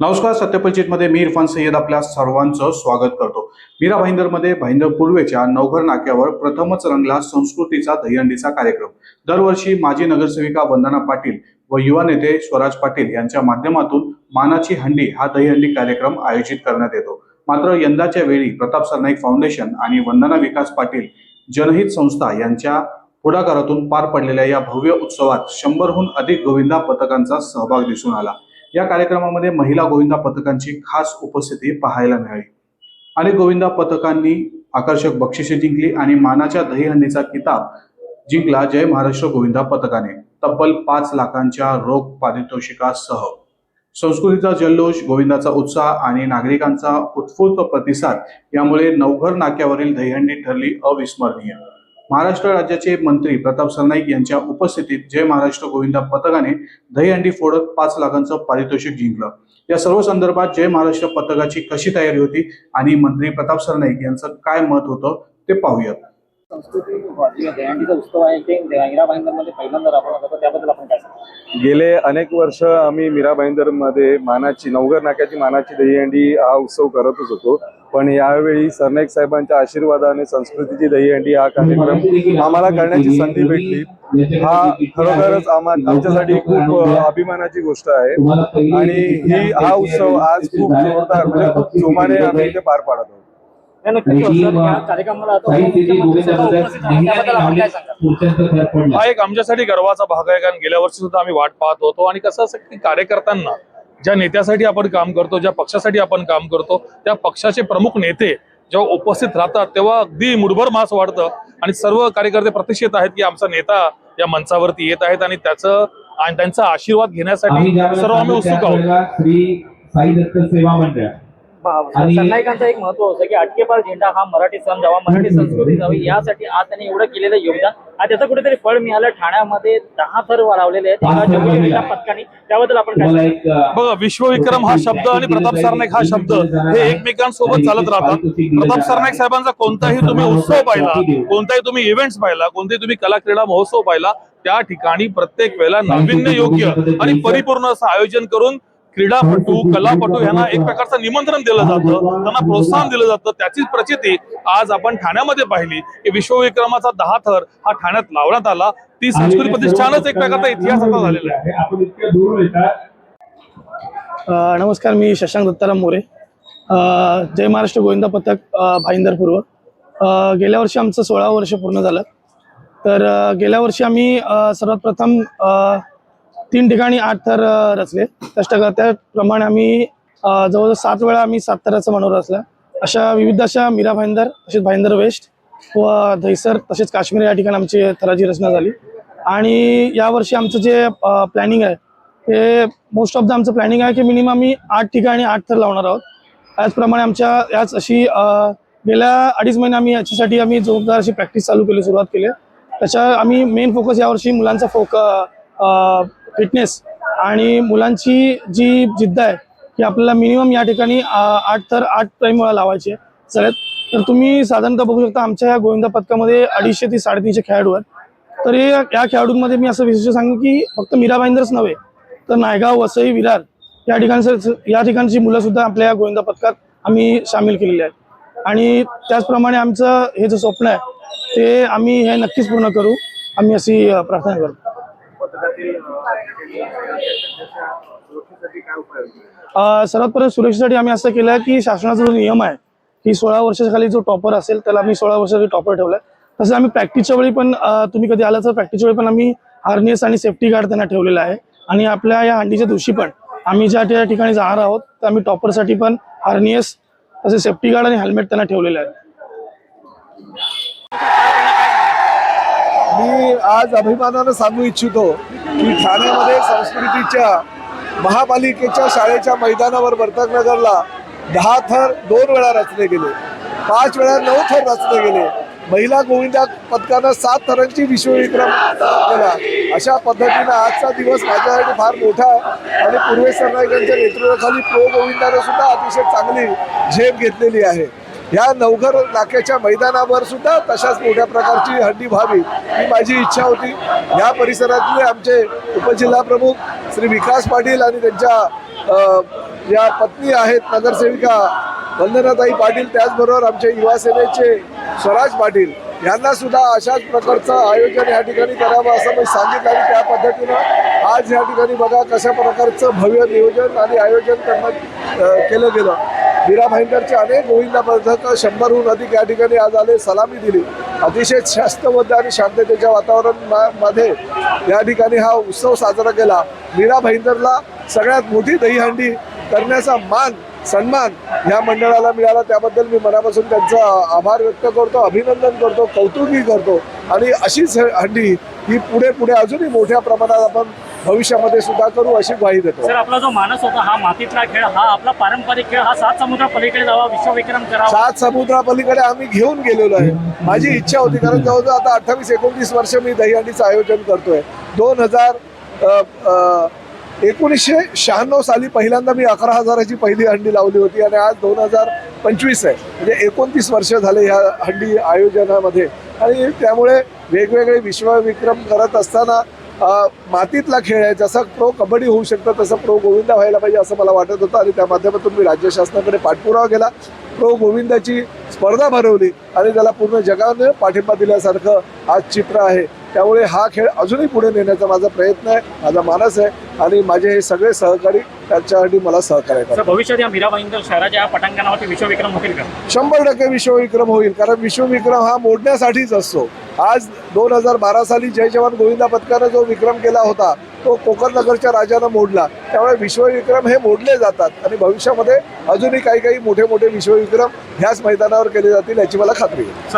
नमस्कार सत्यपरिचितमध्ये मी इरफान सय्यद आपल्या सर्वांचं स्वागत करतो. मीरा भाईंदरमध्ये भाईंदर पूर्वेच्या नवघर नाक्यावर प्रथमच रंगला संस्कृतीचा दहीहंडीचा कार्यक्रम. दरवर्षी माजी नगरसेविका वंदना पाटील व युवा नेते स्वराज पाटील यांच्या माध्यमातून मानाची हंडी हा दहीहंडी कार्यक्रम आयोजित करण्यात येतो. मात्र यंदाच्या वेळी प्रताप सरनाईक फाउंडेशन आणि वंदना विकास पाटील जनहित संस्था यांच्या पुढाकारातून पार पडलेल्या या भव्य उत्सवात शंभरहून अधिक गोविंदा पथकांचा सहभाग दिसून आला. या कार्यक्रमामध्ये महिला गोविंदा पथकांची खास उपस्थिती पाहायला मिळाली. अनेक गोविंदा पथकांनी आकर्षक बक्षिसे जिंकली आणि मानाच्या दहीहंडीचा किताब जिंकला जय महाराष्ट्र गोविंदा पथकाने. तब्बल पाच लाखांच्या रोख पारितोषिकासह. संस्कृतीचा जल्लोष गोविंदाचा उत्साह आणि नागरिकांचा उत्स्फूर्त प्रतिसाद यामुळे नवघर नाक्यावरील दहीहंडी ठरली अविस्मरणीय. महाराष्ट्र राज्याचे मंत्री प्रताप सरनाईक यांच्या उपस्थितीत जय महाराष्ट्र गोविंदा पथकाने दहीहंडी फोडत पाच लाखांचं पारितोषिक जिंकलं. या सर्व संदर्भात जय महाराष्ट्र पथकाची कशी तयारी होती आणि मंत्री प्रताप सरनाईक यांचं काय मत होतं ते पाहूयात. संस्कृती किंवा दहीहंडीचा उत्सव आहे ते मीरा भाईंदरमध्ये पहिल्यांदा राबवला जातो. त्याबद्दल आपण काय सांगतो गेले अनेक वर्ष आम्ही मीरा भाईंदरमध्ये मानाची नवघर नाक्याची मानाची दहीहंडी हा उत्सव करतच होतो. पण यावेळी सरनाईक साहेबांच्या आशीर्वादाने संस्कृतीची दहीहंडी हा कार्यक्रम आम्हाला करण्याची संधी भेटली. हा खरोखरच आम्हा आमच्यासाठी खूप अभिमानाची गोष्ट आहे. आणि ही हा उत्सव आज खूप जोरदार म्हणजे खूप जोमाने आम्ही इथे पार पाडत आहोत. हा एक आमच्यासाठी गर्वाचा भाग आहे कारण गेल्या वर्षी सुद्धा आम्ही वाट पाहत होतो. आणि कसं असं की कार्यकर्त्यांना ज्या नेत्यासाठी आपण काम करतो ज्या पक्षासाठी आपण काम करतो त्या पक्षाचे प्रमुख नेते जेव्हा उपस्थित राहतात तेव्हा अगदी मुठभर मास वाढतं आणि सर्व कार्यकर्ते प्रतिष्ठित आहेत की आमचा नेता या मंचावरती येत आहेत आणि त्याचं आणि त्यांचा आशीर्वाद घेण्यासाठी सर्व आम्ही उत्सुक आहोत. श्री साई दत्त सेवा मंडळ आणि- सरनाईकांचं एक महत्त्व होतं की अटकेपार झेंडा हा मराठी सण जावा मराठी संस्कृती जावी यासाठी आज त्यांनी एवढं केलेलं योगदान. आज त्याचं कुठेतरी फळ मिळालं ठाण्यामध्ये दहा थर लावलेले आहेत. पथकाने. त्याबद्दल आपण काय बघा विश्वविक्रम हा शब्द आणि प्रताप सरनाईक हा शब्द. हे एकमेकांसोबत चालत राहतात. प्रताप सरनाईक साहेबांचा कोणताही तुम्ही उत्सव पाहिला कोणताही तुम्ही इव्हेंट्स पाहिला कोणताही तुम्ही कला क्रीडा महोत्सव पाहिला त्या ठिकाणी प्रत्येक वेळेला नाविन्य योग्य आणि परिपूर्ण असं आयोजन करून क्रीडापटू कलापटू यांना एक प्रकारचं निमंत्रण दिलं जातं त्यांना प्रोत्साहन दिलं जातं. त्याचीच प्रचिती आज आपण ठाण्यामध्ये पाहिली. की विश्वविक्रमाचा दहा थर हा ठाण्यात लावण्यात आला. ती संस्कृती प्रतिष्ठानच एक प्रकारचा इतिहास आता झालेला आहे. नमस्कार मी शशांक दत्ताराम मोरे. जय महाराष्ट्र गोविंदा पथक भाईंदर पूर्व गेल्या वर्षी आमचं सोळा वर्ष पूर्ण झालं. तर गेल्या वर्षी आम्ही सर्वात प्रथम अ, तीन ठिकाणी आठ थर रचले. त्याच्या त्याप्रमाणे आम्ही जवळजवळ सात वेळा आम्ही सात थराचं मनोर रचला. अशा विविध अशा मीरा भाईंदर तसेच भाईंदर वेस्ट व दहिसर तसेच काश्मीर या ठिकाणी आमची थराची रचना झाली. आणि यावर्षी आमचं जे प्लॅनिंग आहे ते मोस्ट ऑफ द आमचं प्लॅनिंग आहे की मिनिमम आम्ही आठ ठिकाणी आठ थर लावणार आहोत. त्याचप्रमाणे आमच्या याच अशी गेल्या अडीच महिने आम्ही याच्यासाठी आम्ही जोरदार अशी प्रॅक्टिस चालू केली सुरुवात केली. त्याच्या आम्ही मेन फोकस यावर्षी मुलांचा फोक फिटनेस आणि मुलांची जी जिद्द आहे की आपल्याला मिनिमम या ठिकाणी आठ तर आठ प्राईम वेळा लावायचे सगळ्यात तर तुम्ही साधारणतः बघू शकता आमच्या या गोविंदा पथकामध्ये अडीचशे ते साडेतीनशे खेळाडू आहेत. तर हे या खेळाडूंमध्ये मी असं विशेष सांगेन की फक्त मीरा भाईंदरच नव्हे तर नायगाव वसई विरार या ठिकाणचं या ठिकाणची मुलं सुद्धा आपल्या या गोविंदा पथकात आम्ही सामील केलेली आहेत. आणि त्याचप्रमाणे आमचं हे जे स्वप्न आहे ते आम्ही हे नक्कीच पूर्ण करू. आम्ही अशी प्रार्थना करतो. सर्वात पहिलं सुरक्षेसाठी आम्ही असं केलं की शासनाचा जो नियम आहे की सोळा वर्षाच्या खाली जो टॉपर असेल त्याला आम्ही सोळा वर्षासाठी टॉपर ठेवलाय. तसं आम्ही प्रॅक्टिसच्या वेळी पण तुम्ही कधी आला तर प्रॅक्टिसच्या वेळी पण आम्ही हार्नेस आणि सेफ्टी गार्ड त्यांना ठेवलेला आहे. आणि आपल्या या हंडीच्या दिवशी पण आम्ही ज्या त्या ठिकाणी जाणार आहोत तर आम्ही टॉपरसाठी पण हार्नियस तसे सेफ्टी गार्ड आणि हेल्मेट त्यांना ठेवलेलं आहे मी आज अभिमानानं सांगू इच्छितो की ठाण्यामध्ये संस्कृतीच्या महापालिकेच्या शाळेच्या मैदानावर वर्तकनगरला दहा थर दोन वेळा रचले गेले. पाच वेळा नऊ थर रचले गेले. महिला गोविंदा पथकानं सात थरांची विश्वविक्रम केला. अशा पद्धतीनं आजचा दिवस माझ्यासाठी फार मोठा आहे. आणि पूर्वे सरनाईक यांच्या नेतृत्वाखाली प्रो गोविंदाने सुद्धा अतिशय चांगली झेप घेतलेली आहे. या नवघर नाक्याच्या मैदानावर सुद्धा तशाच मोठ्या प्रकारची हंडी व्हावी ही माझी इच्छा होती. या परिसरातले आमचे उपजिल्हा प्रमुख श्री विकास पाटील आणि त्यांच्या या पत्नी आहेत नगरसेविका वंदनाताई पाटील त्याचबरोबर आमचे युवा सेनेचे स्वराज पाटील यांना सुद्धा अशाच प्रकारचं आयोजन या ठिकाणी करावं असं मी सांगितलं आणि त्या पद्धतीनं आज या ठिकाणी बघा कशा प्रकारचं भव्य नियोजन आणि आयोजन करण्यात केलं गेलं. मीरा भाईंदरचे अनेक गोविंदा पथक शंभरहून अधिक या ठिकाणी आज आले सलामी दिली. अतिशय शास्त्रबद्ध आणि शांततेच्या वातावरण मा- मध्ये या ठिकाणी हा उत्सव साजरा केला. मीरा भाईंदरला सगळ्यात मोठी दहीहंडी करण्याचा मान सन्मान या मंडळाला मिळाला. त्याबद्दल मी मनापासून त्यांचा आभार व्यक्त करतो अभिनंदन करतो कौतुकही करतो. आणि अशीच हंडी ही पुढे पुढे अजूनही मोठ्या प्रमाणात आपण भविष्यामध्ये सुद्धा करू अशी ग्वाही देतो. सर आपला जो मानस होता हा मातीतला खेळ हा आपला पारंपरिक खेळ हा सात समुद्र पलीकडे जावा विश्वविक्रम करावा. सात समुद्रापलीकडे आम्ही घेऊन गेलेलो आहे. माझी इच्छा होती कारण जवळजवळ आता अठ्ठावीस एकोणतीस वर्ष मी दहीहंडीचं आयोजन करतोय. दोन हजार एकोणीसशे शहाण्णव साली पहिल्यांदा मी अकरा हजाराची पहिली हंडी लावली होती आणि आज दोन हजार पंचवीस आहे. म्हणजे एकोणतीस वर्ष झाले ह्या हंडी आयोजनामध्ये. आणि त्यामुळे वेगवेगळे विश्वविक्रम करत असताना मातीतला खेळ आहे. जसं प्रो कबड्डी होऊ शकतं तसं प्रो गोविंदा व्हायला पाहिजे असं मला वाटत होतं. आणि त्या माध्यमातून मी राज्य शासनाकडे पाठपुरावा केला. प्रो गोविंदाची स्पर्धा भरवली आणि त्याला पूर्ण जगाने पाठिंबा दिल्यासारखं आज चित्र आहे. त्यामुळे हा खेळ अजूनही पुढे नेण्याचा माझा प्रयत्न आहे माझा मानस आहे आणि माझे हे सगळे सहकारी त्याच्यासाठी मला सहकार्य करतात. भविष्यात या मीरा भाईंदर शहराच्या पटांगणावरती विश्वविक्रम होतील का? शंभर टक्के विश्वविक्रम होईल कारण विश्वविक्रम हा मोडण्यासाठीच असतो. आज दोन हजार बारा साली जय जवान गोविंदा पथकानं जो विक्रम केला होता तो कोकण नगरच्या राजानं मोडला. त्यामुळे विश्वविक्रम हे मोडले जातात आणि भविष्यामध्ये अजूनही काही काही मोठे मोठे विश्वविक्रम ह्याच मैदानावर केले जातील याची मला खात्री आहे.